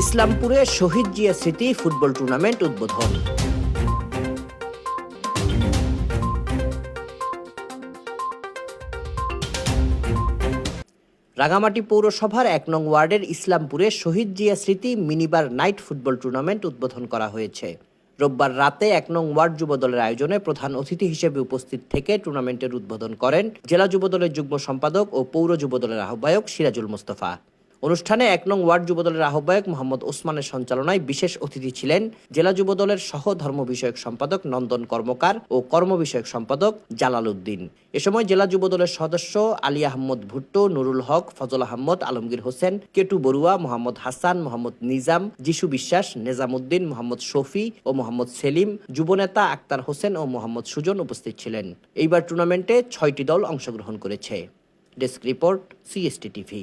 ইসলামপুরে শহীদ জিয়া স্মৃতি football tournament উদ্বোধন। রাঙামাটি পৌরসভার এক নং ওয়ার্ডের ইসলামপুরে শহীদ জিয়া স্মৃতি মিনিবার নাইট ফুটবল টুর্নামেন্ট উদ্বোধন করা হয়েছে। রোববার রাতে এক নং ওয়ার্ড যুবদলের আয়োজনে প্রধান অতিথি হিসেবে উপস্থিত থেকে টুর্নামেন্টের উদ্বোধন করেন জেলা যুবদলের যুগ্ম সম্পাদক ও পৌর যুবদলের আহ্বায়ক সিরাজুল মোস্তফা। অনুষ্ঠানে এক নং ওয়ার্ড যুবদলের আহ্বায়ক মোহাম্মদ ওসমানের সঞ্চালনায় বিশেষ অতিথি ছিলেন জেলা যুবদলের সহ ধর্ম বিষয়ক সম্পাদক নন্দন কর্মকার ও কর্ম বিষয়ক সম্পাদক জালাল উদ্দিন। এ সময় জেলা যুবদলের সদস্য আলী আহমদ ভুট্টো, নুরুল হক, ফজল আহমদ, আলমগীর হোসেন, কেটু বড়ুয়া, মোহাম্মদ হাসান, মোহাম্মদ নিজাম, যিশু বিশ্বাস, নেজামুদ্দিন, মোহাম্মদ শফি ও মোহাম্মদ সেলিম, যুবনেতা আক্তার হোসেন ও মোহাম্মদ সুজন উপস্থিত ছিলেন। এইবার টুর্নামেন্টে ছয়টি দল অংশগ্রহণ করেছে। Desk report, CST TV.